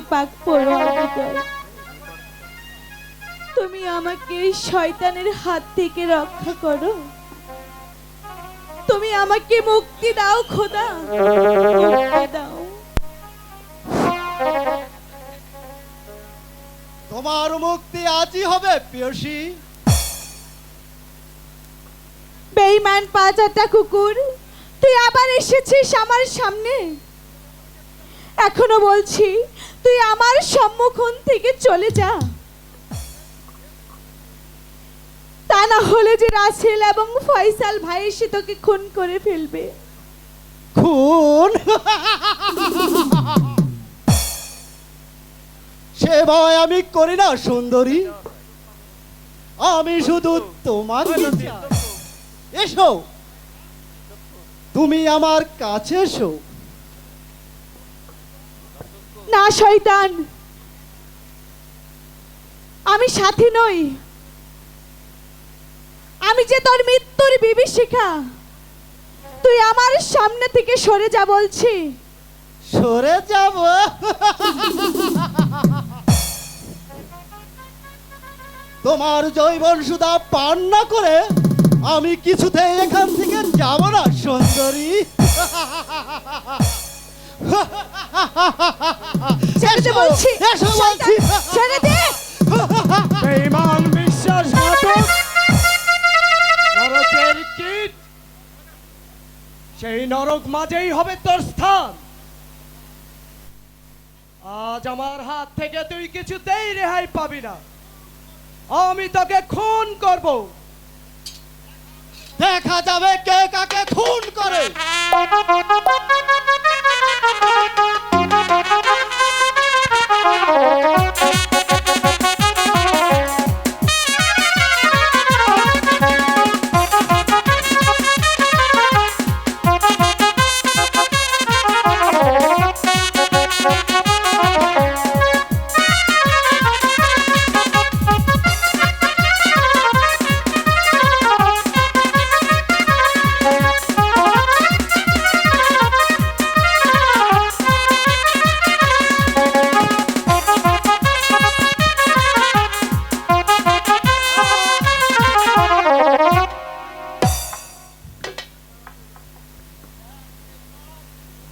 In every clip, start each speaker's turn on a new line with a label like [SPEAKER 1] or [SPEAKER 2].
[SPEAKER 1] সদাগর তুমি আমাকে শয়তানের হাত থেকে রক্ষা করো। তুমি আমাকে মুক্তি দাও খোদা। মুক্তি দাও।
[SPEAKER 2] তোমার মুক্তি আজই হবে পিয়সী।
[SPEAKER 1] বেইমান পাঁচাটা কুকুর তুই আবার এসেছিস আমার সামনে? এখনও বলছি, তুই আমার সম্মুখন থেকে চলে যা। তা না হলে যে রাসেল এবং ফয়সাল ভাই এসে তোকে খুন করে ফেলবে।
[SPEAKER 2] খুন? সে ভয় আমি করি না, সুন্দরী। আমি শুধু তোমার এসো। তুমি আমার কাছে এসো।
[SPEAKER 1] না, শয়তান। আমি সাথী নই। আমি যে তোর মৃত্যুর বিভীষিকা, তুই আমার সামনে থেকে সরে যা বলছি।
[SPEAKER 2] সরে যাব? তোমার জৈবন সুদা পান না করে আমি কিছুতে এখান থেকে যাব না, সুন্দরী।
[SPEAKER 1] ছেড়ে দে বলছি।
[SPEAKER 2] এসো বলছি।
[SPEAKER 1] ছেড়ে দে।
[SPEAKER 3] বেঈমান বিশ্বাসঘাতক নরকের কীট সেই নরক মাঝেই হবে তোর স্থান। আজ আমার হাত থেকে তুই কিছুতেই রেহাই পাবি না। আমি তোকে খুন করব।
[SPEAKER 2] দেখা যাবে কে কাকে খুন করে। Oh.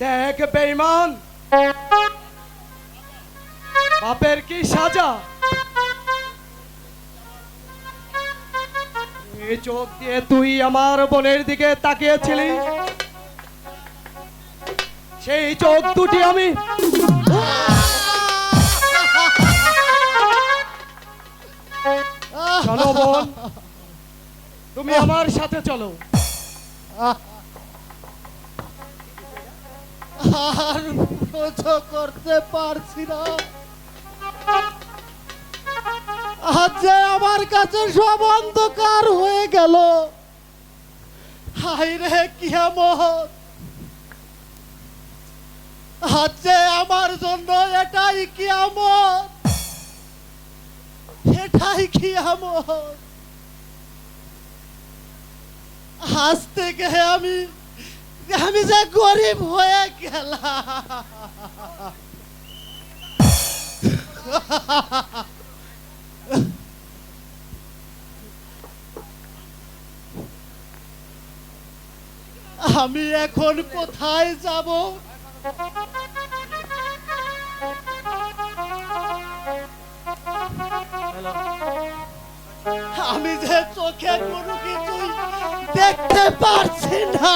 [SPEAKER 3] দেখ বেঈমান। বাপের কি সাজা? এই চোখ দিয়ে তুই আমার বোনের দিকে তাকিয়েছিলি? সেই চোখ দুটি আমি চলো বোন তুমি আমার সাথে চলো।
[SPEAKER 2] আর সহ্য করতে পারছি না। আজ আমার কাছে সব অন্ধকার হয়ে গেল হাই রে কিয়ামত। আজ আমার জন্য এটাই কিয়ামত এটাই কিয়ামত। আজ থেকে আমি আমি যে গরিব হয়ে গেলাম। আমি এখন কোথায় যাব? আমি যে চোখে কোনো কিছুই দেখতে পারছি না।